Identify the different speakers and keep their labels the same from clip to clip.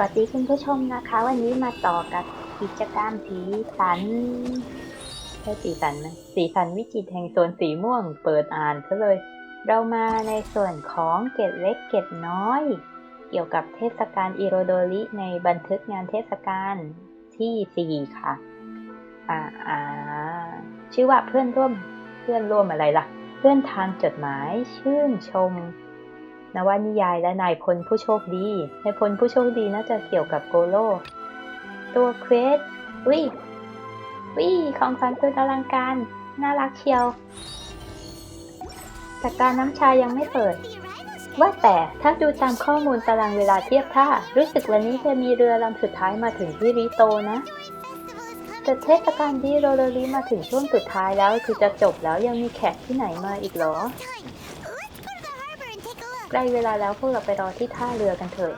Speaker 1: วัสดีคุณผู้ชมนะคะ วันนี้มาต่อกับกิจกรรมสีสันใช่สีสันไหมสีสันวิจิตแห่งโซนสีม่วง เปิดอ่านซะเลย เรามาในส่วนของเกตเล็กเกตน้อย เกี่ยวกับเทศกาลอิโรโดริในบันทึกงานเทศกาลที่4ค่ะอ่าอ่าชื่อว่าเพื่อนร่วมเพื่อนร่วมอะไรล่ะ เพื่อนทางจดหมายชื่นชม นวนิยายและนายพลผู้โชคดี นายพลผู้โชคดีน่าจะเกี่ยวกับโกโล ตัวเควสวิวิของขวัญสุดอลังการ น่ารักเชียว แต่การน้ำชายังไม่เปิด ว่าแต่ถ้าดูตามข้อมูลตารางเวลาเทียบท่า รู้สึกวันนี้จะมีเรือลำสุดท้ายมาถึงที่ริโตนะแต่เทศกาลที่โรโรริมาถึงช่วงสุดท้ายแล้วคือจะจบแล้วยังมีแขกที่ไหนมาอีกหรอ ใกล้เวลาแล้วพวกเราไปรอที่ท่าเรือกันเถอะ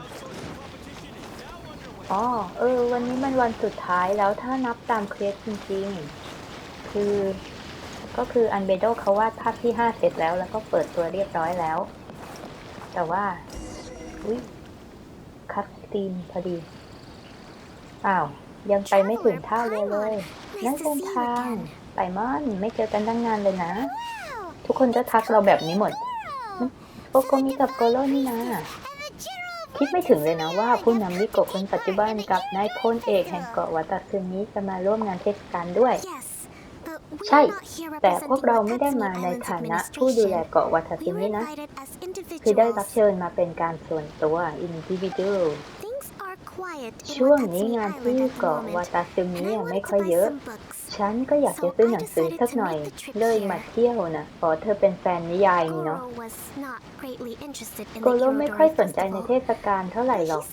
Speaker 1: อ๋อเออ วันนี้มันวันสุดท้ายแล้วถ้านับตามเคสจริงๆ คือ ก็คืออันเบโดเขาวาดภาพที่ห้าเสร็จแล้ว แล้วก็เปิดตัวเรียบร้อยแล้ว แต่ว่า อุ้ยคัดตีนพอดีอ้าวยังไปไม่ถึงท่าเรือเลย นั่นเดินทาง ไปมอน ไม่เจอกันตั้งนานเลยนะ ทุกคนจะทักเราแบบนี้หมด โกโกมิกับโกโลนี่นะ คิดไม่ถึงเลยนะว่าผู้นำมิโกะคนปัจจุบันกับนายพลเอกแห่งเกาะวัตซึมิจะมาร่วมงานเทศกาลด้วย
Speaker 2: ใช่ แต่พวกเราไม่ได้มาในฐานะผู้ดูแล
Speaker 1: เกาะวัตซึมินะ คือได้รับเชิญมาเป็นการส่วนตัว individual
Speaker 2: ช่วงนี้งานที่เกาะวาตาซึมิอะไม่ค่อยเยอะ
Speaker 1: ฉันก็อยากจะซื้อหนังสือสักหน่อย เลยมาเที่ยวนะเพราะเธอเป็นแฟนนิยายนี่เนาะโกโลไม่ค่อยสนใจในเทศกาลเท่าไหร่หรอก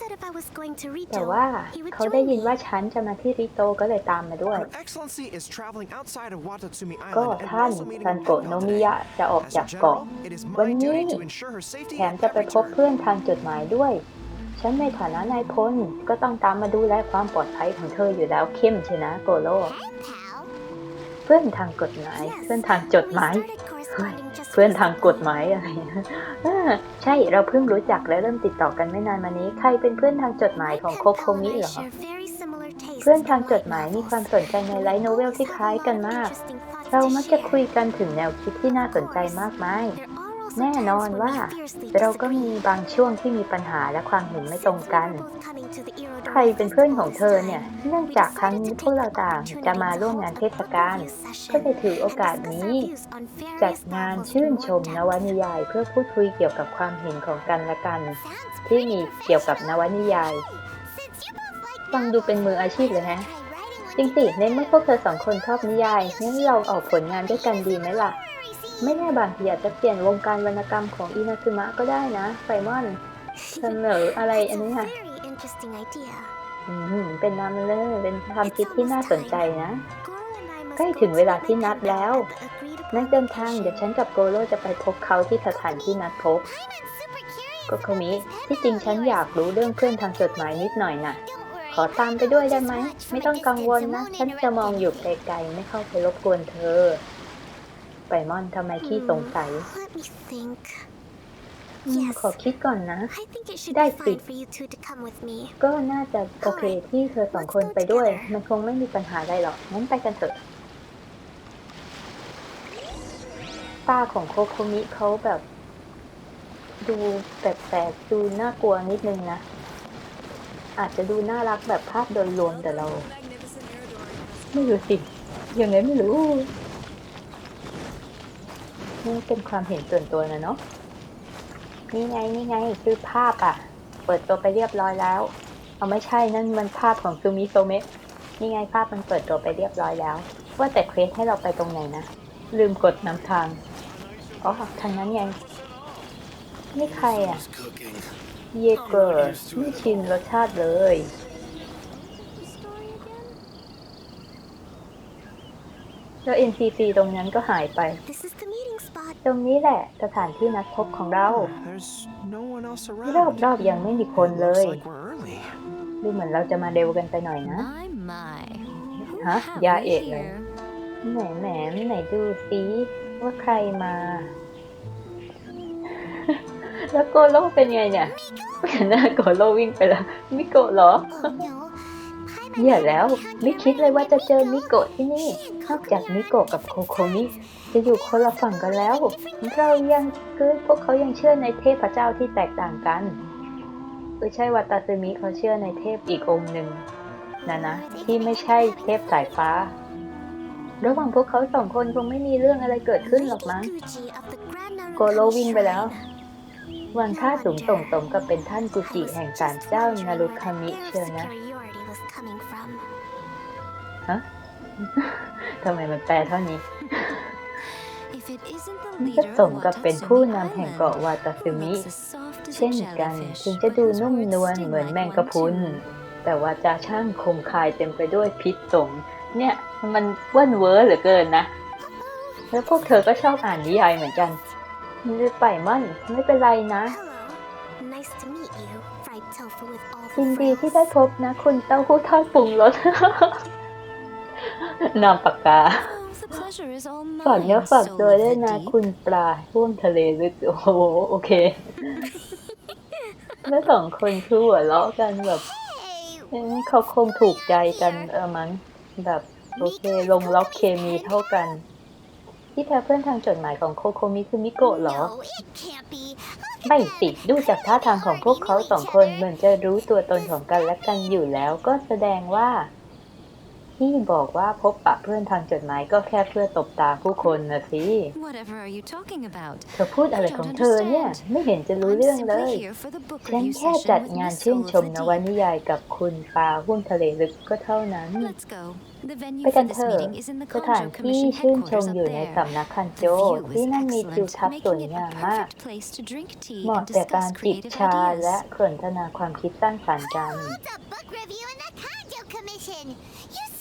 Speaker 1: แต่ว่าเขาได้ยินว่าฉันจะมาที่ริโตก็เลยตามมาด้วย
Speaker 3: ก็ท่านซันโกะโนมิยะ
Speaker 1: จะออกจากเกาะ
Speaker 3: วันนี้
Speaker 1: แถมจะไปพบเพื่อนทางจดหมายด้วย ฉันในฐานะนายพลก็ต้องตามมาดูแลความปลอดภัยของเธออยู่แล้วเข้มชนะโกโล เพื่อนทางกฎหมาย เพื่อนทางจดหมายเพื่อนทางกฎหมายอะไรนะอ่าใช่เราเพิ่งรู้จักและเริ่มติดต่อกันไม่นานมานี้ ใครเป็นเพื่อนทางจดหมายของโคโคมิเหรอ เพื่อนทางจดหมายมีความสนใจในไลท์โนเวลที่คล้ายกันมาก เรามักจะคุยกันถึงแนวคิดที่น่าสนใจมากมาย แน่นอนว่า เราก็มีบางช่วงที่มีปัญหาและความเห็นไม่ตรงกัน ใครเป็นเพื่อนของเธอเนี่ย เนื่องจากครั้งนี้พวกเราต่างจะมาร่วมงานเทศกาลก็เลยถือโอกาสนี้ จัดงานชื่นชมนวนิยาย เพื่อพูดคุยเกี่ยวกับความเห็นของกันและกัน ที่มีเกี่ยวกับนวนิยายฟังดูเป็นมืออาชีพเลยฮะจริงสิในเมื่อพวกเธอสองคนชอบนิยายงั้นเราออกผลงานด้วยกันดีไหมล่ะ ไม่แน่บางทีอาจจะเปลี่ยนวงการวรรณกรรมของอินาซึมะก็ได้นะไซมอนเสนออะไรอันนี้ค่ะอืมเป็นนำเลยเป็นความคิดที่น่าสนใจนะ ใกล้ถึงเวลาที่นัดแล้วนักเดินทางเดี๋ยวฉันกับโกโร่จะไปพบเขาที่สถานที่นัดพบโกโคมิที่จริงฉันอยากรู้เรื่องเพื่อนทางจดหมายนิดหน่อยน่ะ ขอตามไปด้วยได้ไหม ไม่ต้องกังวลนะ ฉันจะมองอยู่ไกลๆ ไม่เข้าไปรบกวนเธอ ไปมอนทำไมขี้สงสัยอืมขอคิดก่อนนะ
Speaker 2: ได้สิ
Speaker 1: ก็น่าจะโอเคที่เธอสองคนไปด้วย มันคงไม่มีปัญหาอะไรหรอก งั้นไปกันเถอะ ป้าของโคโคมิเขาแบบ ดูแปลกๆ ดูน่ากลัวนิดนึงนะ อาจจะดูน่ารักแบบภาพโดยรวมแต่เรา ไม่รู้สิยังไงไม่รู้ นี่เป็นความเห็นส่วนตัวนะเนาะนี่ไงนี่ไงคือภาพอะ เปิดตัวไปเรียบร้อยแล้ว เอาไม่ใช่นั่นมันภาพของซูมิโซเมะนี่ไงภาพมันเปิดตัวไปเรียบร้อยแล้ว ว่าแต่เควสให้เราไปตรงไหนนะ ลืมกดนำทางอ๋อทางนั้นไงนี่ใครอะ เยเกอร์ไม่ชินรสชาติเลยแล้ว NPC ตรงนั้นก็หายไป ตรงนี้แหละสถานที่นัดพบของเรารอบๆยังไม่มีคนเลยดูเหมือนเราจะมาเร็วกันไปหน่อยนะฮะยาเอกเลยไหนแหมไหนดูซิว่าใครมา แล้วโกโลเป็นไงเนี่ยเห็นหน้าโกโลวิ่งไปแล้วมิโกะเหรอ
Speaker 2: Oh,
Speaker 1: แย่แล้ว ไม่คิดเลยว่าจะเจอมิโกะที่นี่ นอกจากมิโกะกับโคโคมิจะอยู่คนละฝั่งกันแล้ว เรายังคือพวกเขายังเชื่อในเทพเจ้าที่แตกต่างกันไม่ใช่วัตาซึมิเขาเชื่อในเทพอีกองค์หนึ่งนะนะที่ไม่ใช่เทพสายฟ้า ระหว่างพวกเขาสองคนคงไม่มีเรื่องอะไรเกิดขึ้นหรอกมั้งโกโลวิ่งไปแล้ววางท่าสูงส่งสมกับเป็นท่านกุจิแห่งศาลเจ้านารุคามิเชียวนะ ทำไมมันแปลเท่านี้
Speaker 2: นี่
Speaker 1: ก็
Speaker 2: ก็
Speaker 1: ส
Speaker 2: ส
Speaker 1: ม
Speaker 2: ม
Speaker 1: กั
Speaker 2: กั
Speaker 1: บบเป็
Speaker 2: เป็นน
Speaker 1: ผู้
Speaker 2: ผู้
Speaker 1: นำ
Speaker 2: นำ
Speaker 1: แห่
Speaker 2: แห่
Speaker 1: ง
Speaker 2: ง
Speaker 1: เกาะ
Speaker 2: เกาะ
Speaker 1: วาวาตา
Speaker 2: ตา
Speaker 1: ซึ
Speaker 2: ซึ
Speaker 1: มิ
Speaker 2: มิ
Speaker 1: เช่นกันถึงจะดูนุ่มนวลเหมือนแมงกะพรุน แต่ว่าจะช่างคมคายเต็มไปด้วยพิษสงเนี่ยมันเว่นเวอร์เหลือเกินนะ แล้วพวกเธอก็ชอบอ่านนิยายเหมือนกันไม่ไปมั่นไม่เป็นไรนะยินดีที่ได้พบนะ คุณเต้าหู้ทอดปรุงรส นามปากกา ฝากเนื้อฝากตัวด้วยนะคุณปลาห่วงทะเลลึกโอ้โหโอเค แล้วสองคนคือหัวเราะกันแบบเอ๊ะเขาคงถูกใจกันเออมั้งแบบโอเคลงล็อกเคมีเท่ากัน ที่แท้เพื่อนทางจดหมายของโคโคมิคือมิโกะเหรอ ไม่สิดูจากท่าทางของพวกเขาสองคนเหมือนจะรู้ตัวตนของกันและกันอยู่แล้วก็แสดงว่า ที่บอกว่าพบปะเพื่อนทางจดหมายก็แค่เพื่อตบตาผู้คนนะสิเธอพูดอะไรของเธอเนี่ย ไม่เห็นจะรู้เรื่องเลย ฉันแค่จัดงานชื่นชมนวนิยายกับคุณปลาหุ้นทะเลลึกก็เท่านั้น
Speaker 3: ไปกันเถอะ
Speaker 1: สถานที่ชื่นชมอยู่ในสำนักคันโจ ที่นั่นมีทิวทัศน์สวยงามมาก เหมาะแก่การจิบชาและสนทนาความคิดสร้างสรรค์กัน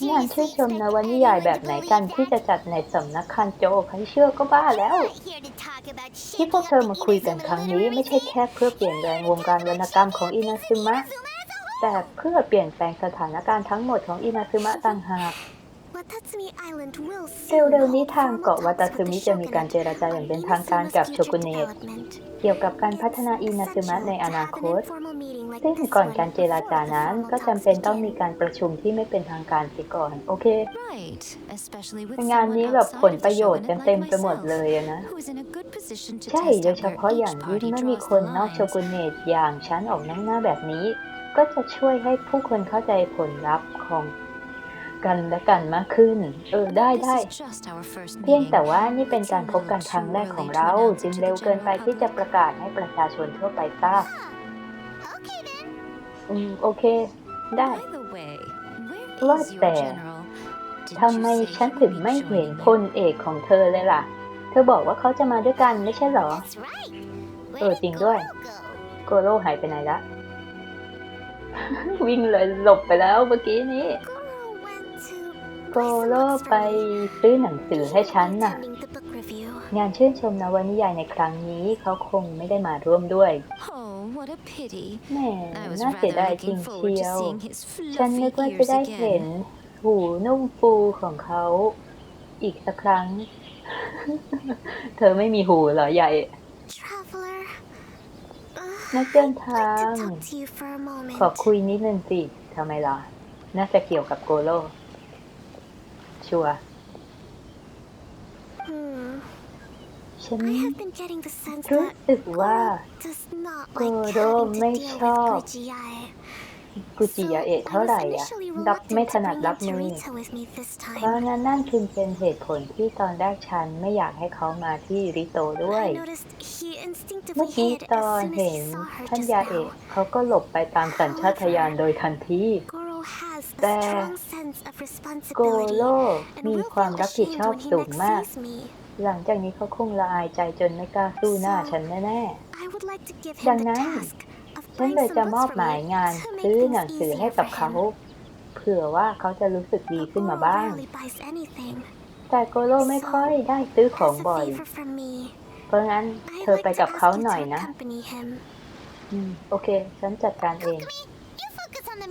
Speaker 1: งานชื่นชมนวนิยายแบบไหนกันที่จะจัดในสำนักคันโจใครเชื่อก็บ้าแล้ว ที่พวกเธอมาคุยกันครั้งนี้ไม่ใช่แค่เพื่อเปลี่ยนแปลงวงการวรรณกรรมของอินาซึมะ แต่เพื่อเปลี่ยนแปลงสถานการณ์ทั้งหมดของอินาซึมะต่างหาก
Speaker 2: เร็วๆนี้ทางเกาะวาตาซึมิจะมีการเจรจาอย่างเป็นทางการกับโชกุเนต
Speaker 1: เกี่ยวกับการพัฒนาอินาซึมะในอนาคต ซึ่งก่อนการเจราจานั้นก็จำเป็นต้องมีการประชุมที่ไม่เป็นทางการเสิก่อน โอเค
Speaker 3: งานนี้แบบผลประโยชน์เต็มๆไปหมดเลย
Speaker 1: อะนะ
Speaker 3: ใช่
Speaker 1: ใช่
Speaker 3: โด
Speaker 1: โด
Speaker 3: ย
Speaker 1: ย
Speaker 3: เฉ
Speaker 1: เฉ
Speaker 3: พาะ
Speaker 1: พาะ
Speaker 3: อ
Speaker 1: อย่าย่างง
Speaker 3: ยิ่
Speaker 1: ยิ่
Speaker 3: ง
Speaker 1: ง
Speaker 3: เมื่
Speaker 1: เมื่
Speaker 3: อ
Speaker 1: อ
Speaker 3: มี
Speaker 1: มี
Speaker 3: ค
Speaker 1: คนน
Speaker 3: น
Speaker 1: น
Speaker 3: อ
Speaker 1: อกก
Speaker 3: โช
Speaker 1: โช
Speaker 3: กุ
Speaker 1: กุ
Speaker 3: น
Speaker 1: เนตอย่างฉันออกนั่งหน้าแบบนี้ ก็จะช่วยให้ผู้คนเข้าใจผลลัพธ์ของกันและกันมากขึ้น เออ ได้ได้ เพียงแต่ว่านี่เป็นการพบกันครั้งแรกของเรา จึงเร็วเกินไปที่จะประกาศให้ประชาชนทั่วไปทราบ อืมโอเค ได้
Speaker 3: ว่าแต่
Speaker 1: ทำไมฉันถึงไม่เห็นพลเอกของเธอเลยล่ะ เธอบอกว่าเขาจะมาด้วยกันไม่ใช่เหรอ
Speaker 2: เออจริงด้วย
Speaker 1: โกโร่หายไปไหนละ วิ่งเลยหลบไปแล้วเมื่อกี้นี้ โกโร่ไปซื้อหนังสือให้ฉันน่ะ งานชื่นชมนวนิยายในครั้งนี้เขาคงไม่ได้มาร่วมด้วย แหม่น่าเสียดายจริงเชียว ฉันนึกว่าจะได้เห็น หูนุ่มฟูของเขาอีกสักครั้ง เธอไม่มีหูเหรอใหญ่ นักเดินทาง ขอคุยนิดนึงสิทำไมล่ะ น่าจะเกี่ยวกับโกโล ชัวร์ ฉันรู้สึกว่า
Speaker 2: โกโร่ไม่ชอบ
Speaker 1: กุจิยาเอะเท่าไหร่อะรับไม่ถนัดรับมือเพราะงั้นนั่นคือเป็นเหตุผลที่ตอนแรกฉันไม่อยากให้เขามาที่ริโตด้วย เมื่อกี้ตอนเห็นท่านยาเอะเขาก็หลบไปตามสัญชาตญาณโดยทันที
Speaker 2: แต่
Speaker 1: โกโลมีความรับผิดชอบสูงมาก หลังจากนี้เขาคงละอายใจจนไม่กล้าสู้หน้าฉันแน่
Speaker 2: ดังนั้น
Speaker 1: ๆ
Speaker 2: ฉั
Speaker 1: ฉั
Speaker 2: น
Speaker 1: น
Speaker 2: เล
Speaker 1: เลยย
Speaker 2: จะ
Speaker 1: จะ
Speaker 2: ม
Speaker 1: ม
Speaker 2: อ
Speaker 1: อ
Speaker 2: บบหมาม
Speaker 1: หายย
Speaker 2: งางา
Speaker 1: นน
Speaker 2: ซื้
Speaker 1: ซื้
Speaker 2: อ
Speaker 1: อ
Speaker 2: ห
Speaker 1: ห
Speaker 2: นั
Speaker 1: นั
Speaker 2: ง
Speaker 1: ง
Speaker 2: สื
Speaker 1: สื
Speaker 2: อ
Speaker 1: อ
Speaker 2: ให้
Speaker 1: ให้
Speaker 2: กั
Speaker 1: กั
Speaker 2: บบเขา
Speaker 1: เขา เผื่อว่าเขาจะรู้สึกดีขึ้นมาบ้าง แต่โกโลไม่ค่อยได้ซื้อของบ่อย เพราะงั้นเธอไปกับเขาหน่อยนะ อืม โอเค ฉันจัดการเอง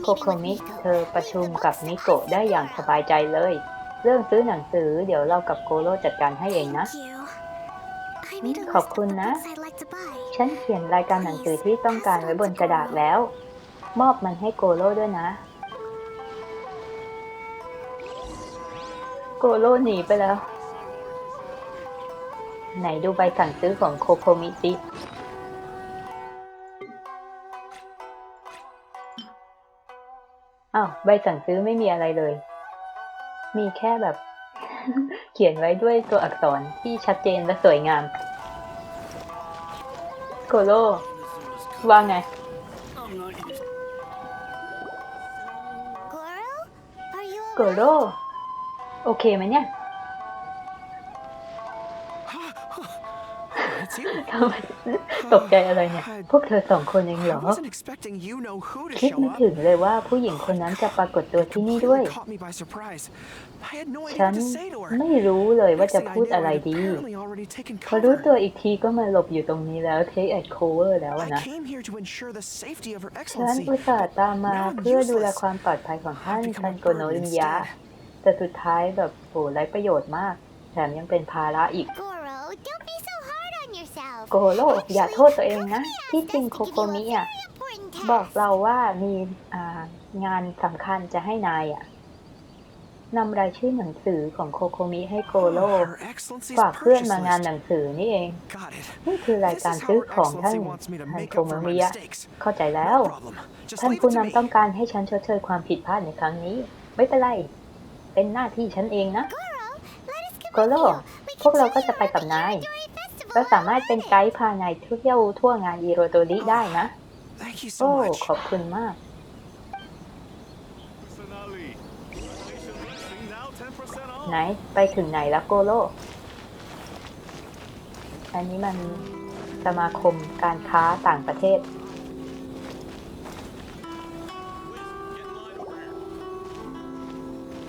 Speaker 1: โคโคมิ เธอประชุมกับมิโกะได้อย่างสบายใจเลย เรื่องซื้อหนังสือ เดี๋ยวเรากับโกโลจัดการให้เองนะ
Speaker 2: ขอบคุณนะ
Speaker 1: ฉฉันเขียนรายการหนังสือที่ต้องการไว้บนกระดาษแล้ว มอบมันให้โกโร่ด้วยนะ โกโร่หนีไปแล้ว ไหนดูใบสั่งซื้อของโคโคมิสิอ้าวใบสั่งซื้อไม่มีอะไรเลย มีแค่แบบ เขียนไว้ด้วยตัวอักษรที่ชัดเจนและสวยงาม โกโร่ว่าไง โกโร่โอเคไหมเนี่ย ตกใจอะไรเนี่ย พวกเธอสองคนเองเหร
Speaker 4: I
Speaker 1: อ
Speaker 4: wasn't expecting you know who to
Speaker 1: คิด
Speaker 4: show
Speaker 1: ไม่
Speaker 4: up.
Speaker 1: ถึงเลยว่าผู้หญิงคนนั้นจะปรากฏตัวที่นี่
Speaker 4: Totally
Speaker 1: ด้วย
Speaker 4: caught me by surprise. I had no idea
Speaker 1: ฉัน
Speaker 4: what to say to her.
Speaker 1: ไม่รู้เลยว่า
Speaker 4: Next
Speaker 1: จะ
Speaker 4: thing I
Speaker 1: พูด
Speaker 4: knew,
Speaker 1: อะไร
Speaker 4: I'd
Speaker 1: ดี
Speaker 4: apparently already taken
Speaker 1: พอรู้
Speaker 4: cover.
Speaker 1: ตัวอีกทีก็มาหลบอยู่ตรงนี้แล้วเทคแอดโคเวอร์แล้วอะ
Speaker 4: I
Speaker 1: นะ
Speaker 4: came here to ensure the safety of Her
Speaker 1: ฉัน
Speaker 4: Excellency.
Speaker 1: อุตส่าห์ตามมาเพื่อดูแลความปลอดภัยของท่าน
Speaker 4: I've become
Speaker 1: ทัน
Speaker 4: a
Speaker 1: โกโน
Speaker 4: burden
Speaker 1: ริมยะ
Speaker 4: instead.
Speaker 1: แต่สุดท้ายแบบโหไร้ประโยชน์มาก แถมยังเป็นภาระอีก โกโลอย่าโทษตัวเองนะ ที่จริงโคโกมิอะ
Speaker 2: Important
Speaker 1: บอก
Speaker 2: task.
Speaker 1: เราว่ามีอ่างานสำคัญจะให้นายอะนำรายชื่อหนังสือของโคโคมิให้โกโล
Speaker 4: Her Excellency's
Speaker 1: ฝากเพื่อน
Speaker 4: purchase
Speaker 1: มางาน
Speaker 4: list.
Speaker 1: หนังสือนี่เอง
Speaker 4: Got it.
Speaker 1: นี่คือราย
Speaker 4: This
Speaker 1: การ
Speaker 4: is how
Speaker 1: ซื้อ
Speaker 4: Her
Speaker 1: ของท่าน
Speaker 4: Excellency wants me to
Speaker 1: ทัน
Speaker 4: make
Speaker 1: โค
Speaker 4: up
Speaker 1: โม
Speaker 4: for
Speaker 1: มิ
Speaker 4: my
Speaker 1: ยะ
Speaker 4: mistakes.
Speaker 1: เข้าใจแล้ว
Speaker 4: No problem. Just
Speaker 1: ท่าน
Speaker 4: leave
Speaker 1: ผู้
Speaker 4: it to
Speaker 1: นำต้อง
Speaker 4: me.
Speaker 1: การให้ฉันชดเชยความผิดพลาดในครั้งนี้ ไม่เป็นไร เป็นหน้าที่ฉันเองนะ
Speaker 2: Goro, let us come
Speaker 1: โกโล
Speaker 2: with you. We
Speaker 1: พวก
Speaker 2: can
Speaker 1: เรา
Speaker 2: show
Speaker 1: ก็
Speaker 2: you
Speaker 1: จะไปกับ
Speaker 2: around
Speaker 1: นาย
Speaker 2: the Midori Festival
Speaker 1: เราสามารถเป็นไกด์พานายเที่ยวทั่วงานอีโรโตริได้นะ
Speaker 4: Thank you
Speaker 1: โอ้
Speaker 4: so much.
Speaker 1: ขอบคุณมาก
Speaker 5: Personally. Donation blessing now 10% off.
Speaker 1: ไหน ไปถึงไหนแล้วโกโล อันนี้มันสมาคมการค้าต่างประเทศ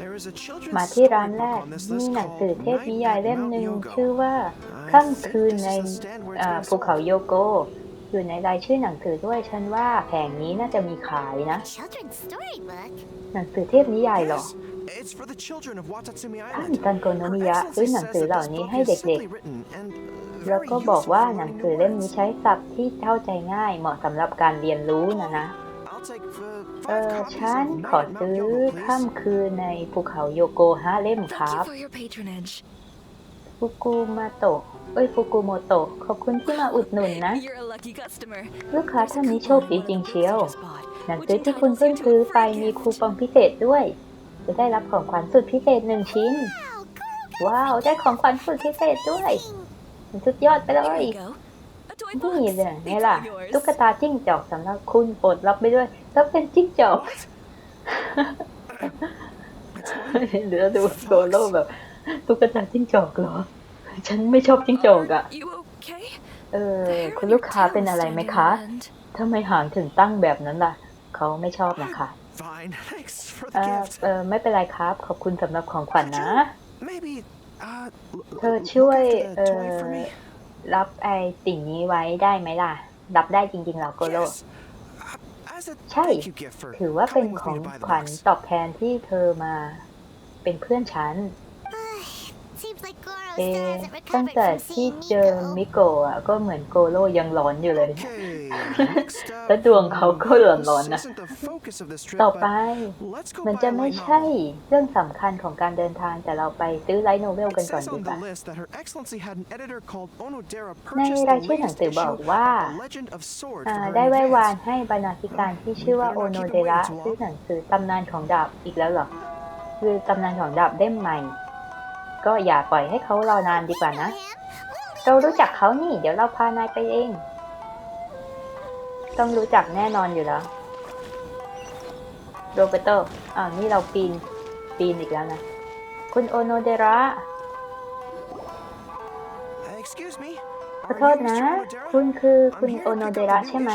Speaker 4: There is a children's
Speaker 1: มาที่ร้านแร
Speaker 4: storybook
Speaker 1: ก
Speaker 4: on this
Speaker 1: มี
Speaker 4: list
Speaker 1: หนังสือ
Speaker 4: called
Speaker 1: เทพนิ
Speaker 4: Night
Speaker 1: ยาย
Speaker 4: at
Speaker 1: เล่ม
Speaker 4: Mount
Speaker 1: หนึ่ง
Speaker 4: Yogo.
Speaker 1: ชื่อว่า
Speaker 4: I
Speaker 1: ค่ำ
Speaker 4: think
Speaker 1: คืน
Speaker 4: this
Speaker 1: ใน
Speaker 4: is a stand where it's
Speaker 1: อ่า
Speaker 4: gonna
Speaker 1: ภูเขา
Speaker 4: sold.
Speaker 1: โยโก อยู่ในรายชื่อหนังสือด้วยฉันว่าแผงนี้น่าจะมีขายนะ
Speaker 2: Children's storybook.
Speaker 1: หนังสือเทพนิยายเหรอ
Speaker 4: Yes, it's for the children of Watatsumi
Speaker 1: ท่าน
Speaker 4: Island.
Speaker 1: ตันโกโนมิ
Speaker 4: Her
Speaker 1: ยะ
Speaker 4: Excellency
Speaker 1: ซื้อหนัง
Speaker 4: says
Speaker 1: สือ
Speaker 4: that
Speaker 1: เหล่า
Speaker 4: this
Speaker 1: นี้
Speaker 4: book
Speaker 1: ให้
Speaker 4: is
Speaker 1: เด็ก
Speaker 4: simply written and
Speaker 1: ๆ
Speaker 4: very
Speaker 1: แล้วก็บอก
Speaker 4: useful
Speaker 1: ว่า
Speaker 4: for
Speaker 1: หนัง
Speaker 4: learning
Speaker 1: สือ
Speaker 4: new
Speaker 1: เล่มนี้
Speaker 4: words.
Speaker 1: ใช้ศัพท์ที่เข้าใจง่ายเหมาะสำหรับการเรียนรู้นะนะ
Speaker 4: I'll take uh,
Speaker 1: เอ
Speaker 4: five
Speaker 1: อ
Speaker 4: copies
Speaker 1: ฉัน
Speaker 4: of
Speaker 1: ขอ
Speaker 4: Night at Mount
Speaker 1: ซื้อ
Speaker 4: Yogo, please.
Speaker 1: ค่ำคืนในภูเขาโยโกฮะเล่มค
Speaker 3: Thank
Speaker 1: รับ
Speaker 3: you for your patronage.
Speaker 1: ฟุกุมาโตะ เอ้ยฟุกุโมโตะขอบคุณที่มาอุดหนุนนะ
Speaker 3: You're a lucky customer.
Speaker 1: ลูกค้าท่านนี้โชคดีจริงเชียว
Speaker 3: Just bought,
Speaker 1: หนัง
Speaker 3: which
Speaker 1: สือที่คุณ
Speaker 3: entitles
Speaker 1: เพิ่ง
Speaker 3: you to
Speaker 1: ซื้อ
Speaker 3: a
Speaker 1: ไป
Speaker 3: free
Speaker 1: มี
Speaker 3: gift.
Speaker 1: คูปองพิเศษด้วย จะได้รับของขวัญสุดพิเศษหนึ่งชิ้น
Speaker 2: Wow, Goro got
Speaker 1: ว้าว ได้ของขวัญสุดพิเศษด้วยสุดยอดไปเล
Speaker 3: Here
Speaker 1: ย
Speaker 3: you go. A toy
Speaker 1: นี่
Speaker 3: box.
Speaker 1: เลยนี่
Speaker 3: It's
Speaker 1: ล่ะ
Speaker 3: all yours.
Speaker 1: ตุ๊กตาจิ้งจอกสำหรับคุณโปรดรับไปด้วยแล้วเป็นจิ้งจอกเหลือดูโซโล่แบบตุ๊กตาจิ้งจอกเหรอ ฉันไม่ชอบจิ้งจอกอะ
Speaker 3: Are you okay?
Speaker 1: เออ
Speaker 3: The hair
Speaker 1: คุณ
Speaker 3: on
Speaker 1: ลู
Speaker 3: your
Speaker 1: กค้า
Speaker 3: tail
Speaker 1: เป็น
Speaker 3: is
Speaker 1: อะไรไหม
Speaker 3: standing
Speaker 1: คะ
Speaker 3: on end.
Speaker 1: ทำไมหางถึงตั้งแบบนั้นล่ะ เขาไม่ชอบนะคะ
Speaker 4: Fine, thanks for
Speaker 1: เอ
Speaker 4: the
Speaker 1: อ
Speaker 4: gift.
Speaker 1: เออไม่เป็นไรครับ ขอบคุณสำหรับของขวัญนะ
Speaker 4: Maybe uh, l-
Speaker 1: เธอ
Speaker 4: look
Speaker 1: ช่วย
Speaker 4: after
Speaker 1: เอ
Speaker 4: the toy for
Speaker 1: อ
Speaker 4: me.
Speaker 1: รับไอสิ่งนี้ไว้ได้ไหมล่ะ รับได้จริงๆเหรอโกโล
Speaker 4: Yes. Uh, As a
Speaker 1: ใช่
Speaker 4: thank you gift for
Speaker 1: ถือว่าเป็น
Speaker 4: coming with
Speaker 1: ของ
Speaker 4: me to buy the
Speaker 1: ขวัญ
Speaker 4: books.
Speaker 1: ตอบแทนที่เธอมาเป็นเพื่อนฉัน
Speaker 2: Seems like Goro
Speaker 1: เอ
Speaker 2: still
Speaker 1: อ
Speaker 2: hasn't
Speaker 1: ตั้ง
Speaker 2: recovered
Speaker 1: แต่
Speaker 2: from
Speaker 1: ที่
Speaker 2: seeing
Speaker 1: เจอ
Speaker 2: Nico.
Speaker 1: มิโกะอะก็เหมือนโกโลยังหลอนอยู่เลย
Speaker 4: Okay, next up,
Speaker 1: แล้วดวงเขาก็หลอนๆนะ
Speaker 4: this isn't the focus of this trip,
Speaker 1: ต่อไป
Speaker 4: but let's go
Speaker 1: มัน
Speaker 4: buy
Speaker 1: จะ
Speaker 4: a
Speaker 1: ไม่
Speaker 4: light
Speaker 1: ใช่
Speaker 4: novel.
Speaker 1: เรื่องสำคัญของการเดินทางแต่เราไปซื้อไลท์โนเวล
Speaker 4: It
Speaker 1: กันก่อน
Speaker 4: says
Speaker 1: ดี
Speaker 4: on
Speaker 1: กว่า
Speaker 4: the list that Her Excellency had an editor called Onodera
Speaker 1: ใน
Speaker 4: purchase
Speaker 1: ราย
Speaker 4: the
Speaker 1: ชื่อหนัง
Speaker 4: latest
Speaker 1: สือ
Speaker 4: issue
Speaker 1: บอก
Speaker 4: of
Speaker 1: ว่า
Speaker 4: The Legend of Sword
Speaker 1: อ่า
Speaker 4: for her
Speaker 1: ได้
Speaker 4: in
Speaker 1: ไว้วาน
Speaker 4: advance.
Speaker 1: ให้บรรณาธิการที่ชื่อว่าโอโนเดระซื้อหนังสือตำนานของดาบอีกแล้วเหรอ คือตำนานของดาบเล่มใหม่ ก็อย่าปล่อยให้เขารอนานดีกว่านะ เรารู้จักเขานี่ เดี๋ยวเราพานายไปเอง ต้องรู้จักแน่นอนอยู่แล้ว โรเบโตอ้าวนี่เราปีน ปีนอีกแล้วนะ คุณโอโนเดระ
Speaker 4: Excuse me.
Speaker 1: ขอโทษนะ คุณคือคุณโอโนเดระใช่ไหม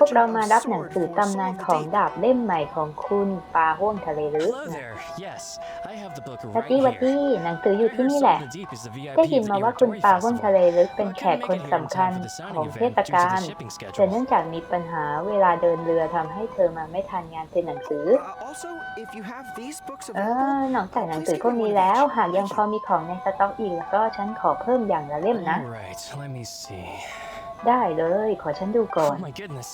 Speaker 1: พวกเรามารับหนังสือตำนานของดาบเล่มใหม่ของคุณปาห้วงทะเลลึก
Speaker 6: Hello there. Yes, I have the book
Speaker 1: วัด
Speaker 6: right
Speaker 1: ดี้วัด
Speaker 6: here.
Speaker 1: ดี้หนังสืออยู่
Speaker 6: I
Speaker 1: ที่
Speaker 6: heard
Speaker 1: นี่แหละ
Speaker 6: Salt the Deep is the VIP
Speaker 1: ได้ยิน
Speaker 6: of
Speaker 1: มา
Speaker 6: the
Speaker 1: ว่าคุณ
Speaker 6: Irodori
Speaker 1: ปาห้วง
Speaker 6: Festival.
Speaker 1: ทะเลลึกเป็น
Speaker 6: But I
Speaker 1: แข
Speaker 6: couldn't
Speaker 1: ก
Speaker 6: make
Speaker 1: คน
Speaker 6: it here in
Speaker 1: สำคัญ
Speaker 6: time for the
Speaker 1: ของ
Speaker 6: signing
Speaker 1: เท
Speaker 6: event
Speaker 1: ศ
Speaker 6: due to
Speaker 1: กาล
Speaker 6: the shipping
Speaker 1: แต่เนื่
Speaker 6: schedule.
Speaker 1: องจากมีปัญหาเวลาเดินเรือทำให้เธอมาไม่ทันงานเซ็นหนังสือ
Speaker 4: Uh, also, if you have these books
Speaker 1: เอ
Speaker 4: available,
Speaker 1: อนอกจากหนังสือพวกนี้แล้ว หากยังพอมีของในสต็อกอีกแล้วก็ฉันขอเพิ่มอย่างละเล่มนะ
Speaker 6: All right, let me see.
Speaker 1: ได้เลย ขอฉันดูก่อน
Speaker 6: Oh my goodness.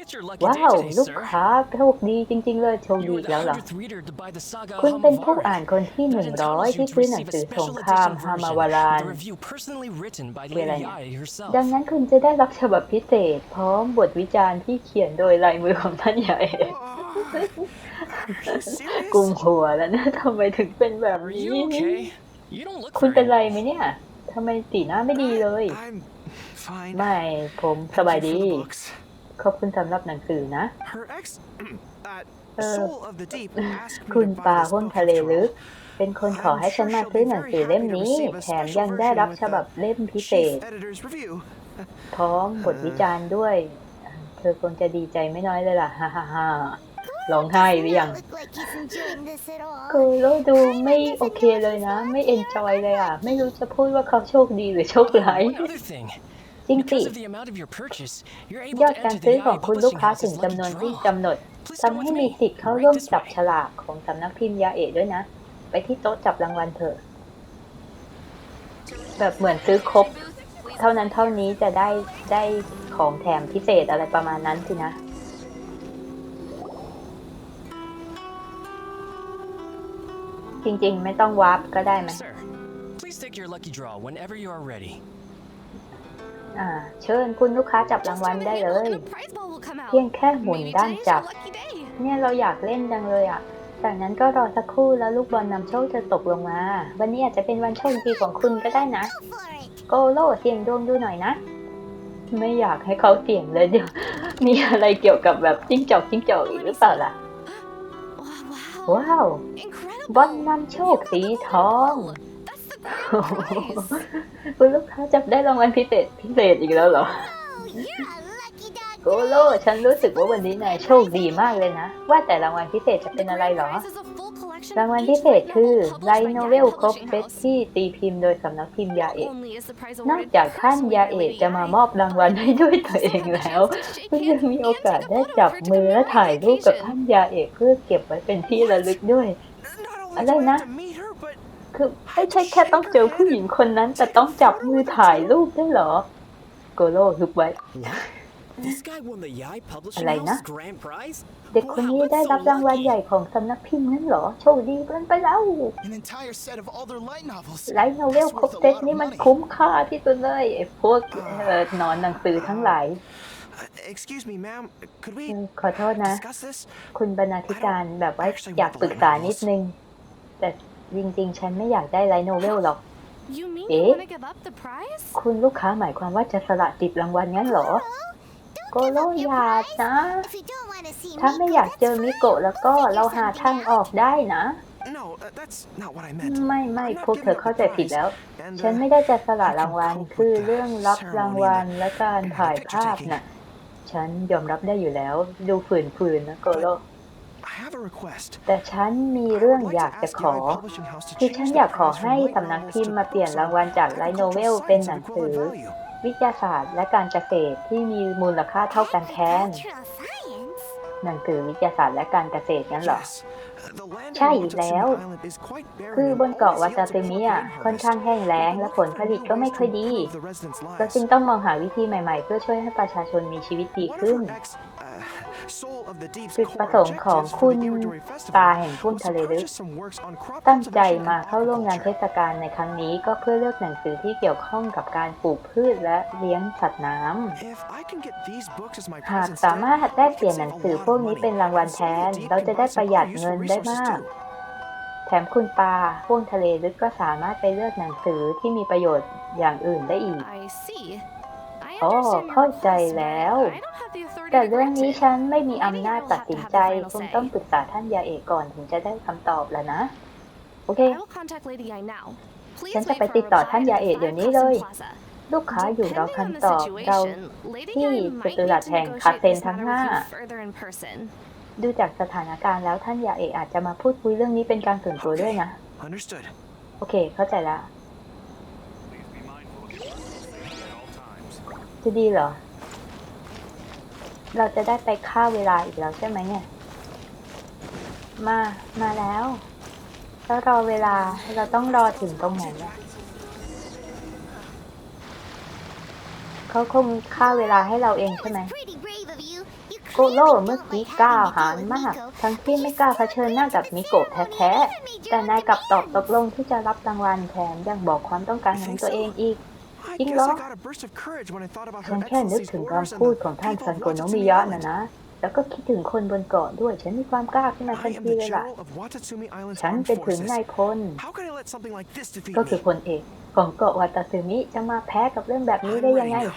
Speaker 6: It's your lucky
Speaker 1: ว้า
Speaker 6: day
Speaker 1: ว
Speaker 6: today,
Speaker 1: ลูก
Speaker 6: sir.
Speaker 1: ค้าโชคดีจริง ๆ เลยโชค
Speaker 6: You
Speaker 1: ดี
Speaker 6: were
Speaker 1: อีก
Speaker 6: the
Speaker 1: แล้วเหรอ
Speaker 6: hundredth reader to buy the saga
Speaker 1: คุณเป็นผู้
Speaker 6: Hamavari.
Speaker 1: อ่านคนที่หนึ่ง
Speaker 6: That
Speaker 1: ร้อย
Speaker 6: entitles
Speaker 1: ที่
Speaker 6: you to
Speaker 1: ซื้อหนัง
Speaker 6: receive
Speaker 1: สื
Speaker 6: a
Speaker 1: อสง
Speaker 6: special
Speaker 1: คราม
Speaker 6: edition
Speaker 1: ฮามาว
Speaker 6: version า
Speaker 1: ราน
Speaker 6: with a review personally written by
Speaker 1: คืออะไร
Speaker 6: Lady
Speaker 1: เนี่ย
Speaker 6: Yai herself.
Speaker 1: ดังนั้นคุณจะได้รับฉบับพิเศษ พร้อมบทวิจารณ์ที่เขียนโดยลายมือของท่านใหญ่
Speaker 4: Are you serious?
Speaker 1: กุมหัวแล้วนะทำไมถึงเป็นแบบ
Speaker 6: Are
Speaker 1: นี้
Speaker 6: you okay? You don't look
Speaker 1: คุณ
Speaker 6: very
Speaker 1: เป็นไร
Speaker 6: well.
Speaker 1: ไหมเนี่ยทำไมสีหน้าไม่ดีเลย
Speaker 4: I'm fine.
Speaker 1: ไม่ผมส
Speaker 4: Thank
Speaker 1: บาย
Speaker 4: you
Speaker 1: ดี
Speaker 4: for the books.
Speaker 1: ขอบคุณสำหรับหนังสือนะ
Speaker 4: Her ex, uh,
Speaker 1: Uh,
Speaker 4: Soul of the Deep, asked me
Speaker 1: คุณ
Speaker 4: to
Speaker 1: ปา
Speaker 4: buy this
Speaker 1: หุ้น
Speaker 4: book
Speaker 1: ทะเล
Speaker 4: after
Speaker 1: ลึก
Speaker 4: all.
Speaker 1: เป็นคนขอให้ฉันมาซื้อหนังสือเล่มนี้ แถมยังได้รับฉบับเล่มพิเศษ
Speaker 4: Chief editor's review.
Speaker 1: พร้อมบทวิจารณ์ด้วย เธอคงจะดีใจไม่น้อยเลยล่ะ ฮ่าฮ่าฮ่าร้องไห้หรือยังโกโลดูไม่โอเคเลยนะ ไม่เอนจอยเลยอะ ไม่รู้จะพูดว่าเขาโชคดีหรือโชค
Speaker 6: Oh,
Speaker 1: ร้าย
Speaker 6: one other thing.
Speaker 1: จริงสิ
Speaker 6: Because of the amount of your purchase, you're
Speaker 1: ย
Speaker 6: able
Speaker 1: อด
Speaker 6: to
Speaker 1: การ
Speaker 6: enter
Speaker 1: ซื้อ
Speaker 6: the
Speaker 1: ของ
Speaker 6: Yai
Speaker 1: คุณลูก
Speaker 6: Publishing
Speaker 1: ค้า
Speaker 6: House's
Speaker 1: ถึง
Speaker 6: lucky
Speaker 1: จำนวนที่
Speaker 6: draw.
Speaker 1: กำหนด
Speaker 6: Please
Speaker 1: ทำ
Speaker 6: come
Speaker 1: ให้
Speaker 6: with
Speaker 1: มี
Speaker 6: me.
Speaker 1: สิทธิ์เข้า
Speaker 6: Right
Speaker 1: ร่วม
Speaker 6: this
Speaker 1: จับ
Speaker 6: way.
Speaker 1: ฉลากของสำนักพิมพ์ยาเอะด้วยนะ ไปที่โต๊ะจับรางวัลเถอะ แบบเหมือนซื้อครบ เท่านั้นเท่านี้จะได้ได้ของแถมพิเศษอะไรประมาณนั้นสินะจริงๆ ไม่ต้องวาร์ปก็ได้ไหม
Speaker 6: Sir, please take your lucky draw whenever you are ready.
Speaker 1: อ่าเชิญคุณลูกค้าจับรางวัลได้เลย เพียงแค่หมุนด้านจับ เนี่ยเราอยากเล่นจังเลยอะ จากนั้นก็รอสักครู่แล้วลูกบอลนำโชคจะตกลงมา วันนี้อาจจะเป็นวันโชคดีของคุณก็ได้นะ โกโลเสี่ยงดวงดูหน่อยนะ ไม่อยากให้เขาเสี่ยงเลยเดี๋ยว มีอะไรเกี่ยวกับแบบจิ้งจอกจิ้งจอกอีกหรือเปล่าล่ะ ว้าว บอลนำโชคสีทอง คุณลูกค้าจับได้รางวัลพิเศษพิเศษอีกแล้วเหรอ โกโลฉันรู้สึกว่าวันนี้นายโชคดีมากเลยนะ ว่าแต่รางวัลพิเศษจะเป็นอะไรเหรอ รางวัลพิเศษคือไลท์โนเวลครบเซตที่ตีพิมพ์โดยสำนักพิมพ์ยาเอก นอกจากท่านยาเอกจะมามอบรางวัลให้ด้วยตัวเองแล้วคุณยังมีโอกาสได้จับมือและถ่ายรูปกับท่านยาเอกเพื่อเก็บไว้เป็นที่ระลึกด้วย
Speaker 4: Not only do I
Speaker 1: Alena.
Speaker 4: have
Speaker 1: คือไม่ใช่แค่ต้องเจอผู้หญิงคนนั้น แต่ต้องจับมือถ่ายรูปด้วยเหรอ โกโลฮึบไว้
Speaker 5: This guy won the Yai Publishing
Speaker 1: Alay na.
Speaker 5: House's grand prize?
Speaker 1: เด็กคนนี้ได้รับรางวัลใหญ่ของสำนักพิมพ์นั้นเหรอ โชคดีเกินไปแล้ว
Speaker 7: An entire set of all their light novels.
Speaker 1: ไลท์โนเวลครบเซตนี่มันคุ้มค่าที่สุดเลยไอ้พวกเอ่อนอนหนังสือทั้งหลาย
Speaker 4: uh, excuse me, ma'am. Could
Speaker 1: เอ
Speaker 4: we
Speaker 1: อขอโทษนะ
Speaker 4: discuss this?
Speaker 1: คุณบรรณาธิการแบบว่าอยากปรึกษานิดนึง แต่ จริงๆ ฉันไม่อยากได้ไลท์โนเวลหรอก
Speaker 3: เอ๊ะ
Speaker 1: คุณลูกค้าหมายความว่าจะสละติดรางวัลงั้นเหรอ โกโลอยากนะ ถ้าไม่อยากเจอมิโกะแล้วก็เราหาทางออกได้นะ
Speaker 4: No, uh, that's not what I meant.
Speaker 1: ไม่ไม่
Speaker 4: I'm not
Speaker 1: พวกเธอ
Speaker 4: giving up
Speaker 1: เข้าใจ
Speaker 4: the
Speaker 1: ผิด
Speaker 4: prize.
Speaker 1: แล้ว
Speaker 4: And,
Speaker 1: ฉัน
Speaker 4: uh,
Speaker 1: ไม่ได้จะสละรางวัลคือเรื่องรับรางวัลและการถ่ายภาพน่ะ ฉันยอมรับได้อยู่แล้ว ดูฝืนๆนะโกโล
Speaker 4: I have a request.
Speaker 1: แต่ฉันมีเรื่องอยากจะขอ คือฉันอยากขอให้สำนักพิมพ์มาเปลี่ยนรางวัลจากไลท์โนเวลเป็นหนังสือ วิทยาศาสตร์และการเกษตรที่มีมูลค่าเท่ากันแทน หนังสือวิทยาศาสตร์และการเกษตรงั้นเหรอ ใช่อีกแล้ว คือบนเกาะวาตาเตมิอะค่อนข้างแห้งแล้งและผลผลิตก็ไม่ค่อยดีเราจึงต้องมองหาวิธีใหม่ๆ เพื่อช่วยให้ประชาชนมีชีวิตดีขึ้น จุดประสงค์ของคุณตาแห่งพุ่มทะเลลึก ตั้งใจมาเข้าร่วมงานเทศกาลในครั้งนี้ก็เพื่อเลือกหนังสือที่เกี่ยวข้องกับการปลูกพืชและเลี้ยงสัตว์น้ำ หากสามารถได้เปลี่ยนหนังสือพวกนี้เป็นรางวัลแทน เราจะได้ประหยัดเงินได้มาก แถมคุณปาพ่วงทะเลลึกก็สามารถไปเลือกหนังสือที่มีประโยชน์อย่างอื่นได้อีก
Speaker 3: โอ้เข้าใจแล้ว
Speaker 1: แต่เรื่องนี้ฉันไม่มีอำนาจตัดสินใจคุณต้องปรึกษาท่านยาเอกก่อนถึงจะได้คำตอบแล้วนะ โอเค
Speaker 3: ฉันจะไปติดต่อท่านยาเอะเดี๋ยวนี้เลย
Speaker 1: ลูกค้าอยู่รอคำตอบเราที่จตุรัสแห่งคาเซนทั้งห้าดูจากสถานการณ์แล้วท่านยาเอกอาจจะมาพูดคุยเรื่องนี้เป็นการส่วนตัวด้วยนะ
Speaker 4: Understood.
Speaker 1: โอเค เข้าใจแล้ว
Speaker 5: Please be mindful of your safety at all times.
Speaker 1: จะดีเหรอ เราจะได้ไปฆ่าเวลาอีกแล้วใช่ไหมเนี่ย มา มาแล้วแล้วรอเวลา เราต้องรอถึงตรงไหนอะเขาคงฆ่าเวลาให้เราเองใช่ไหมโก
Speaker 2: โก
Speaker 1: โร่เมื่อกี้
Speaker 2: ก
Speaker 1: ล้าหาญมา
Speaker 2: ก
Speaker 1: ทั้งที่ไม่กล้า
Speaker 2: ล้า
Speaker 1: เผชิญหน้ากับมิโกะแท้ๆ แต่นายกลับตอบตกลงที่จะรับรางวัลแถมยังบอกความต้องการของตัวเองอีก
Speaker 4: I
Speaker 1: Ding
Speaker 4: guess
Speaker 1: dong.
Speaker 4: I got a burst of courage when I thought about
Speaker 1: ฉั
Speaker 4: Her
Speaker 1: นแค่นึก
Speaker 4: Excellency's
Speaker 1: ถึง
Speaker 4: orders
Speaker 1: คำ
Speaker 4: and
Speaker 1: พูด
Speaker 4: the
Speaker 1: ของท่าน
Speaker 4: people
Speaker 1: ซัน
Speaker 4: of
Speaker 1: โกโน
Speaker 4: Watatsumi
Speaker 1: มิยะ
Speaker 4: Island.
Speaker 1: นะนะ แล้วก็คิดถึงคนบนเกาะด้วย ฉันมีความกล้าขึ้นมา
Speaker 4: I
Speaker 1: ทัน
Speaker 4: am
Speaker 1: ที
Speaker 4: the
Speaker 1: เลยล่ะ
Speaker 4: general of Watatsumi Island's
Speaker 1: ฉัน
Speaker 4: armed
Speaker 1: เป็นถึง
Speaker 4: forces.
Speaker 1: นายพล
Speaker 4: How can I let something like this defeat
Speaker 1: ก็คือ
Speaker 4: me?
Speaker 1: พลเอก ของเกาะวาตาซึมิจะมาแพ้กับเรื่องแบบนี้
Speaker 4: I'm
Speaker 1: ได้ยัง
Speaker 4: ready
Speaker 1: ไง
Speaker 4: now.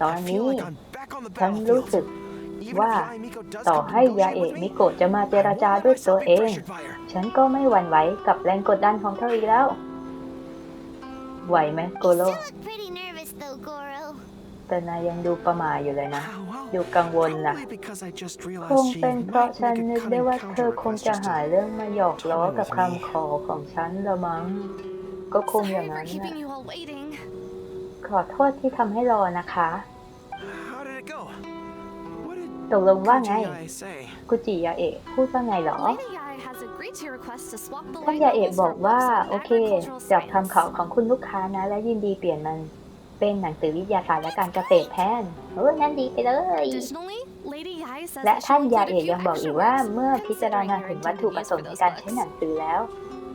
Speaker 1: ตอน
Speaker 4: I
Speaker 1: นี้
Speaker 4: feel like I'm back on the
Speaker 1: ฉันรู้สึก
Speaker 4: battlefield. Even
Speaker 1: ว่า
Speaker 4: if Yaemiko does
Speaker 1: ต่อ
Speaker 4: come to
Speaker 1: ให้ยาเอะ
Speaker 4: negotiate with
Speaker 1: มิ
Speaker 4: me,
Speaker 1: โกะจะมาเจ
Speaker 4: I
Speaker 1: ร
Speaker 4: won't
Speaker 1: จา
Speaker 4: let
Speaker 1: ด้วยตัว
Speaker 4: myself
Speaker 1: เอ
Speaker 4: be
Speaker 1: ง
Speaker 4: pressured by her.
Speaker 1: ฉันก็ไม่หวั่นไหวกับแรงกดดันของเธออีกแล้ว ไหวไหมโกโล แต่นายยังดูประหม่าอยู่เลยนะ
Speaker 4: Oh, well,
Speaker 1: ดูกังวลนะ
Speaker 4: probably because I just
Speaker 1: ค
Speaker 4: realized
Speaker 1: ง
Speaker 4: she
Speaker 1: เป็นเพราะ
Speaker 4: might
Speaker 1: ฉัน
Speaker 4: make a
Speaker 1: นึกได้
Speaker 4: cunning
Speaker 1: ว่าเธอคง
Speaker 4: counter
Speaker 1: จะ
Speaker 4: request
Speaker 1: หา
Speaker 4: just
Speaker 1: เรื่องมาหยอกล้อ
Speaker 4: toy
Speaker 1: กับ
Speaker 4: with
Speaker 1: คำ
Speaker 4: me.
Speaker 1: ขอของฉันละมั้ง ก็คงอย่างนั้นนะ
Speaker 3: you all waiting.
Speaker 1: ขอโทษที่ทำให้รอนะคะ
Speaker 4: How did it go? What did
Speaker 1: ตกลงว่าไง
Speaker 4: Kujiai say?
Speaker 1: กุจิยาเอะพูดว่าไงเหรอ ท่าน
Speaker 3: light
Speaker 1: ยาเอะ
Speaker 3: novels
Speaker 1: บอก
Speaker 3: for
Speaker 1: ว่า
Speaker 3: books on
Speaker 1: โอเค
Speaker 3: agricultural
Speaker 1: จากคำ
Speaker 3: science.
Speaker 1: ขอของคุณลูกค้านะ และยินดีเปลี่ยนมันเป็นหนังสือวิทยาศาสตร์และการเกษตรแทนโอ้ยงั้นดีไปเลย
Speaker 3: Additionally, Lady Yai says
Speaker 1: และ
Speaker 3: that she
Speaker 1: ท่าน
Speaker 3: will
Speaker 1: ยา
Speaker 3: include
Speaker 1: เอะ
Speaker 3: a few
Speaker 1: ยังบอกอี
Speaker 3: extra
Speaker 1: กว่า
Speaker 3: words
Speaker 1: เมื่อพิจาร
Speaker 3: considering
Speaker 1: ณา
Speaker 3: your
Speaker 1: ถึงวัตถุ
Speaker 3: intended
Speaker 1: ประ
Speaker 3: use
Speaker 1: สง
Speaker 3: for
Speaker 1: ค์ใน
Speaker 3: those
Speaker 1: การใช้หนั
Speaker 3: books.
Speaker 1: งสือแล้วเ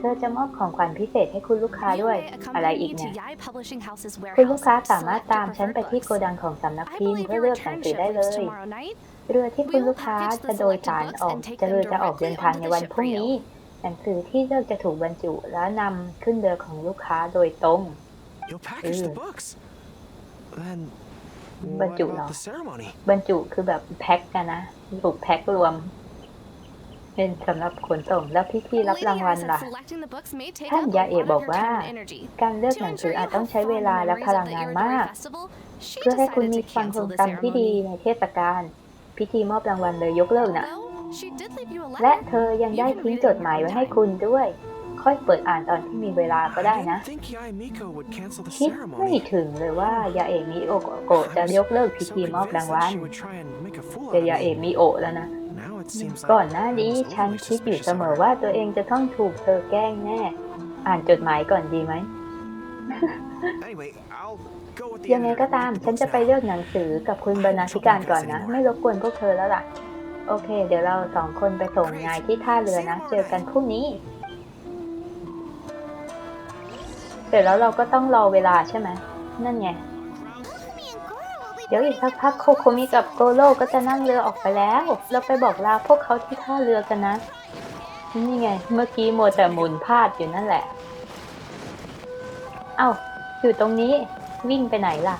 Speaker 1: ธอจะมอบของขวัญพิเศษให้คุณลูกค้าด้วย
Speaker 3: You may
Speaker 1: อะไร
Speaker 3: accompany
Speaker 1: อีก
Speaker 3: me
Speaker 1: เนี่ย
Speaker 3: to Yai Publishing House's
Speaker 1: คุณลูก
Speaker 3: warehouse
Speaker 1: ค้า
Speaker 3: and
Speaker 1: สามารถ
Speaker 3: select your
Speaker 1: ตามฉันไป
Speaker 3: preferred
Speaker 1: ที่โก
Speaker 3: books.
Speaker 1: ดังของสำนัก
Speaker 3: I
Speaker 1: พิมพ์
Speaker 3: believe
Speaker 1: เพื่อ
Speaker 3: your
Speaker 1: เลือกหนัง
Speaker 3: return
Speaker 1: สือ
Speaker 3: ship
Speaker 1: ได้เล
Speaker 3: leaves
Speaker 1: ย
Speaker 3: tomorrow night.
Speaker 1: เรือที่คุณ
Speaker 3: We
Speaker 1: ลู
Speaker 3: will
Speaker 1: กค้า
Speaker 3: package the
Speaker 1: จะโดย
Speaker 3: selected
Speaker 1: สาร
Speaker 3: books
Speaker 1: ออก
Speaker 3: and take
Speaker 1: จะ
Speaker 3: them
Speaker 1: เรือจะออก
Speaker 3: directly
Speaker 1: เดินทาง
Speaker 3: onto
Speaker 1: ใน
Speaker 3: the
Speaker 1: วัน
Speaker 3: ship
Speaker 1: พรุ่ง
Speaker 3: for
Speaker 1: นี้
Speaker 3: you.
Speaker 1: หนังสือที่เลือกจะถูกบรรจุและนำขึ้นเรือของลูกค้าโดยตรง
Speaker 4: You'll package the
Speaker 1: Mm.
Speaker 4: books. Then
Speaker 1: But
Speaker 4: what
Speaker 1: you
Speaker 4: about
Speaker 1: know.
Speaker 4: the ceremony?
Speaker 1: บรรจุคือแบบแพ็คกันนะถูกแพ็ครวม เป็นสำหรับขนส่งแล้วพิธีรับ
Speaker 3: Lady
Speaker 1: รางวั
Speaker 3: Yai
Speaker 1: ล
Speaker 3: said
Speaker 1: ล่ะ
Speaker 3: selecting the books may take
Speaker 1: ท่าน
Speaker 3: up a
Speaker 1: ยาเอะ
Speaker 3: lot of
Speaker 1: บอก
Speaker 3: your
Speaker 1: ว่า
Speaker 3: time and energy.
Speaker 1: การเลือก
Speaker 3: To
Speaker 1: หนังสือ
Speaker 3: ensure
Speaker 1: อาจ
Speaker 3: you
Speaker 1: ต้อง
Speaker 3: have
Speaker 1: ใช้เว
Speaker 3: fond
Speaker 1: ลาและ
Speaker 3: memories
Speaker 1: พ
Speaker 3: of
Speaker 1: ลัง
Speaker 3: the
Speaker 1: งาน
Speaker 3: Iridori
Speaker 1: มาก
Speaker 3: Festival, she
Speaker 1: เพื่อให้คุณ
Speaker 3: decided
Speaker 1: มี
Speaker 3: to
Speaker 1: ความทรง
Speaker 3: cancel the
Speaker 1: จำที่ดี
Speaker 3: ceremony.
Speaker 1: ในเทศกาลพิธีมอบรางวัลเลยยกเลิกนะ
Speaker 3: Although she did leave you a
Speaker 1: และ
Speaker 3: letter,
Speaker 1: เธอยัง
Speaker 3: you
Speaker 1: ได้
Speaker 3: can
Speaker 1: ทิ้ง
Speaker 3: read
Speaker 1: จ
Speaker 3: it
Speaker 1: ด
Speaker 3: in
Speaker 1: หมาย
Speaker 3: your
Speaker 1: ไว้
Speaker 3: own
Speaker 1: ให้
Speaker 3: time.
Speaker 1: คุณด้วย ค่อยเปิดอ่านตอนที่มีเวลาก็
Speaker 4: I
Speaker 1: ได้นะ
Speaker 4: didn't think Yaemiko would cancel the
Speaker 1: คิดไม่
Speaker 4: ceremony.
Speaker 1: ถึงเลยว่ายาเอะมิโอะโกะจะยกเลิกพิ
Speaker 4: So
Speaker 1: ธีมอบราง
Speaker 4: convinced
Speaker 1: วั
Speaker 4: that
Speaker 1: ล
Speaker 4: she would try and make a fool
Speaker 1: แต่
Speaker 4: out
Speaker 1: ยา
Speaker 4: of
Speaker 1: เอะ
Speaker 4: me.
Speaker 1: มิโอะแล้วนะ
Speaker 4: Now it seems
Speaker 1: ก่อน
Speaker 4: like
Speaker 1: หน้า
Speaker 4: I
Speaker 1: นี้
Speaker 4: was
Speaker 1: ฉัน
Speaker 4: overly
Speaker 1: คิดอยู่
Speaker 4: suspicious
Speaker 1: เส
Speaker 4: of
Speaker 1: มอ
Speaker 4: her.
Speaker 1: ว่าตัวเองจะต้องถูกเธอแกล้งแน่ อ่านจดหมายก่อนดีไหม
Speaker 4: Anyway, I'll go with the
Speaker 1: ยังไง
Speaker 4: editor
Speaker 1: ก็
Speaker 4: and
Speaker 1: ตาม
Speaker 4: get the
Speaker 1: ฉัน
Speaker 4: books
Speaker 1: จะไป
Speaker 4: now.
Speaker 1: เลือกหนังสือกับคุณบรรณาธิการก่อนนะ ไม่รบกวนพวกเธอแล้วล่ะ โอเค เดี๋ยวเราสองคนไปส่งนายที่ท่าเรือนะ เจอกันพรุ่งนี้ เสร็จแล้วเราก็ต้องรอเวลาใช่ไหม นั่นไง เดี๋ยวอีกสักพักโคโคมิกับโกโร่ก็จะนั่งเรือออกไปแล้ว เราไปบอกลาพวกเขาที่ท่าเรือกันนะ นี่ไง เมื่อกี้โมวแต่หมุนพลาดอยู่นั่นแหละ เอ้า อยู่ตรงนี้วิ่งไปไหนล่ะ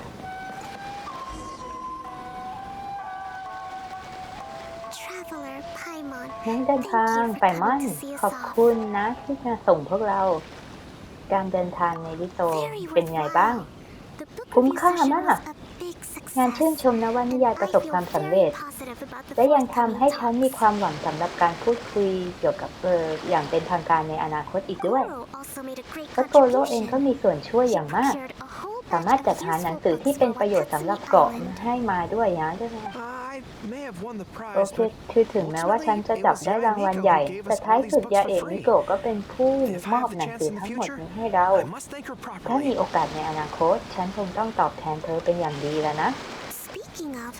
Speaker 2: Traveler Paimon
Speaker 1: นักเดินทางไปม่อน ขอบคุณนะที่มาส่งพวกเรา การเดินทางในลิโตเป็นไงบ้าง
Speaker 2: The book
Speaker 1: คุ้ม
Speaker 2: review
Speaker 1: ค่า
Speaker 2: session
Speaker 1: มาก งานชื่นชมนะว่านิยายประสบความสำเร็จ และยังทำให้ฉันมีความหวังสำหรับการพูดคุยเกี่ยวกับเอออย่างเป็นทางการในอนาคตอีกด้วย
Speaker 2: Goro also made a great
Speaker 1: และโกโลเองก็มีส่วนช่วยอย่างมาก สามารถจัดหาหนังสือที่เป็นประโยชน์สำหรับเกาะให้มาด้วยนะใช่ไหม
Speaker 4: I may have won the
Speaker 1: โอ
Speaker 4: prize,
Speaker 1: เค
Speaker 4: but
Speaker 1: คือถึงแม้ว่าฉันจะจับได้รางวัลใหญ่ แต่ท้ายสุดยาเอะมิโกะก็เป็นผู้
Speaker 4: if
Speaker 1: ม
Speaker 4: I
Speaker 1: อบ
Speaker 4: have the
Speaker 1: หนัง
Speaker 4: chance
Speaker 1: สือ
Speaker 4: in the
Speaker 1: ทั้งหมด
Speaker 4: future,
Speaker 1: นี้ให้เรา
Speaker 4: I must thank her
Speaker 1: ถ้ามี
Speaker 4: properly.
Speaker 1: โอกาสในอนาคต ฉันคงต้องตอบแทนเธอเป็นอย่างดีแล้วนะ
Speaker 2: Speaking of,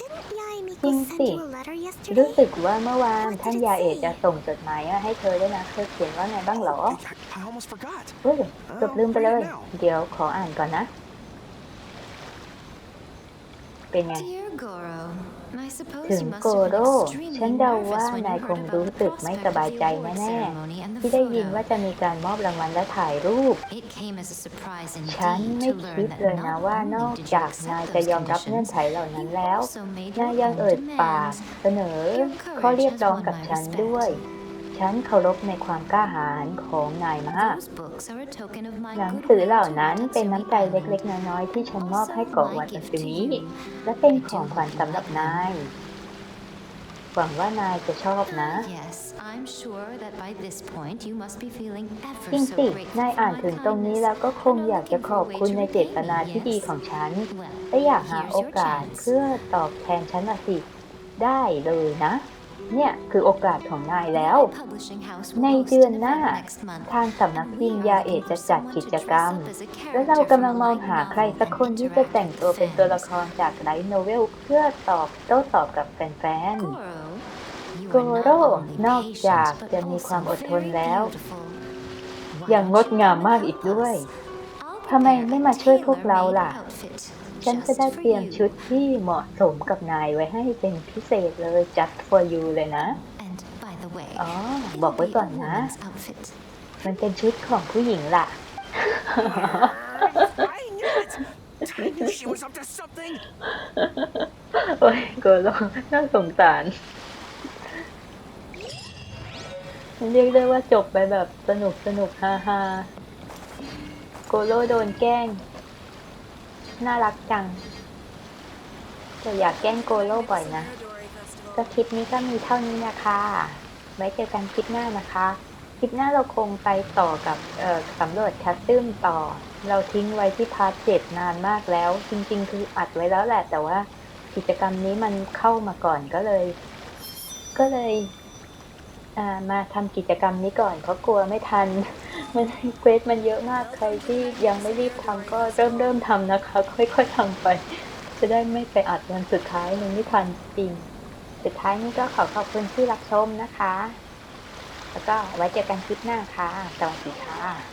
Speaker 2: didn't Yaemiko
Speaker 1: Jing
Speaker 2: send
Speaker 1: si.
Speaker 2: you a letter
Speaker 1: รู้
Speaker 2: yesterday?
Speaker 1: สึกว่าเมื่อวานท่านยาเอะจะส่งจดหมายมาให้เธอด้วยนะเธอเขียนว่าไงบ้างเหรอ
Speaker 4: I, I almost forgot.
Speaker 1: เฮ้ยเกือบลืมไปเลย เดี๋ยวขออ่านก่อนนะ เป็นไง
Speaker 3: Dear Goro, I suppose
Speaker 1: ถึง
Speaker 3: you must
Speaker 1: โก
Speaker 3: have
Speaker 1: โร่
Speaker 3: been extremely
Speaker 1: ฉันเดาว่า
Speaker 3: nervous when
Speaker 1: นาย
Speaker 3: you
Speaker 1: ค
Speaker 3: heard
Speaker 1: ง
Speaker 3: about
Speaker 1: รู้
Speaker 3: the
Speaker 1: สึกไม่
Speaker 3: prospect
Speaker 1: ส
Speaker 3: of
Speaker 1: บาย
Speaker 3: the
Speaker 1: ใจ
Speaker 3: award
Speaker 1: แน่
Speaker 3: ceremony and
Speaker 1: ๆ
Speaker 3: the
Speaker 1: ที่ได้ยินว่า
Speaker 3: photo.
Speaker 1: จะมีการมอบรางวัลและถ่ายรูป
Speaker 3: It came as a surprise
Speaker 1: ฉัน
Speaker 3: indeed
Speaker 1: ไม่
Speaker 3: to
Speaker 1: คิด
Speaker 3: learn
Speaker 1: เลย
Speaker 3: that
Speaker 1: นะ
Speaker 3: not
Speaker 1: ว่านอก
Speaker 3: only did you
Speaker 1: จากนาย
Speaker 3: accept
Speaker 1: จะ
Speaker 3: those
Speaker 1: ยอมรับเงื่อน
Speaker 3: conditions,
Speaker 1: ไขเหล่านั้น
Speaker 3: you
Speaker 1: แล้ว
Speaker 3: also made
Speaker 1: นาย
Speaker 3: your
Speaker 1: ยัง
Speaker 3: own
Speaker 1: เอ่ยปาก
Speaker 3: demands.
Speaker 1: เสนอ
Speaker 3: Your
Speaker 1: ข้อ
Speaker 3: courage
Speaker 1: เรียก
Speaker 3: has
Speaker 1: ร้อง
Speaker 3: won
Speaker 1: กับ
Speaker 3: my
Speaker 1: ฉันด้วย
Speaker 3: respect.
Speaker 1: ฉันเคารพในความกล้าหาญของนายมาก
Speaker 3: Those books are a token of my
Speaker 1: หนังสือ
Speaker 3: goodwill
Speaker 1: เหล่า
Speaker 3: to
Speaker 1: นั้นเป็น
Speaker 3: Watatsumi
Speaker 1: น้ำใจเล็ก
Speaker 3: Island.
Speaker 1: ๆน้อยๆ ที่ฉันมอบ
Speaker 3: Also
Speaker 1: ให้เกาะ
Speaker 3: my
Speaker 1: วัต
Speaker 3: gift
Speaker 1: สึ
Speaker 3: to
Speaker 1: มิ
Speaker 3: you.
Speaker 1: และเป็น
Speaker 3: I
Speaker 1: ข
Speaker 3: do
Speaker 1: องขวัญ
Speaker 3: hope you
Speaker 1: สำหรับ
Speaker 3: like
Speaker 1: นาย หวังว่านายจะชอบนะ
Speaker 3: Yes, I'm sure that by this point you must be feeling
Speaker 1: จริ
Speaker 3: ever
Speaker 1: ง
Speaker 3: so
Speaker 1: สิ
Speaker 3: grateful
Speaker 1: นาย
Speaker 3: for
Speaker 1: อ่าน
Speaker 3: my
Speaker 1: ถึงตรงนี้
Speaker 3: kindness
Speaker 1: แล้วก็คง
Speaker 3: and are
Speaker 1: อยากจะ
Speaker 3: looking
Speaker 1: ข
Speaker 3: for
Speaker 1: อบ
Speaker 3: a way
Speaker 1: คุณ
Speaker 3: to
Speaker 1: ในเจ
Speaker 3: repay
Speaker 1: ตนา
Speaker 3: me,
Speaker 1: ที่ดี
Speaker 3: yes?
Speaker 1: ของฉัน
Speaker 3: Well,
Speaker 1: และอยากหา
Speaker 3: here's
Speaker 1: โอ
Speaker 3: your
Speaker 1: กาส
Speaker 3: chance.
Speaker 1: เพื่อตอบแทนฉันน่ะสิ ได้เลยนะ เนี่ยคือโอกาสของนายแล้ว ในเดือนหน้า ทางสำนักพิมพ์ยาเอะจะจัดกิจกรรม และเรากำลังมองหาใครสักคนที่จะแต่งตัวเป็นตัวละครจากไลท์โนเวลเพื่อตอบโต้ตอบกับแฟนๆโกโร่นอกจากจะมีความอดทนแล้ว ยังงดงามมากอีกด้วยทำไมไม่มาช่วยพวกเราล่ะ ฉันจะได้เตรียมชุดที่เหมาะสมกับนายไว้ให้เป็นพิเศษเลย just for you เลยนะ อ๋อ บอกไว้ก่อนนะ มันเป็นชุดของผู้หญิงล่ะ
Speaker 4: I knew it! I knew she was up to something!
Speaker 1: โอ้ยโกโลน่าสงสารเรียกได้ว่าจบไปแบบสนุกสนุกฮาฮาโกโลโดนแกล้ง น่ารักจังแต่อยากแกล้งโกโลบ่อยนะ ก็คลิปนี้ก็มีเท่านี้นะคะ ไว้เจอกันคลิปหน้านะคะ คลิปหน้าเราคงไปต่อกับเอ่อสำรวจคัสซึมต่อ เราทิ้งไว้ที่พาร์ทเจ็ดนานมากแล้ว จริง ๆ คืออัดไว้แล้วแหละ แต่ว่ากิจกรรมนี้มันเข้ามาก่อนก็เลย ก็เลยอ่ามาทำกิจกรรมนี้ก่อนเพราะกลัวไม่ทัน มันเควสมันเยอะมากใครที่ยังไม่รีบทำก็เริ่มเริ่มทำนะคะ ค่อยๆทำไป จะได้ไม่ไปอัดวันสุดท้ายมันไม่ทันจริง สุดท้ายนี้ก็ขอขอบคุณที่รับชมนะคะ แล้วก็ไว้เจอกันคลิปหน้าค่ะ สวัสดีค่ะ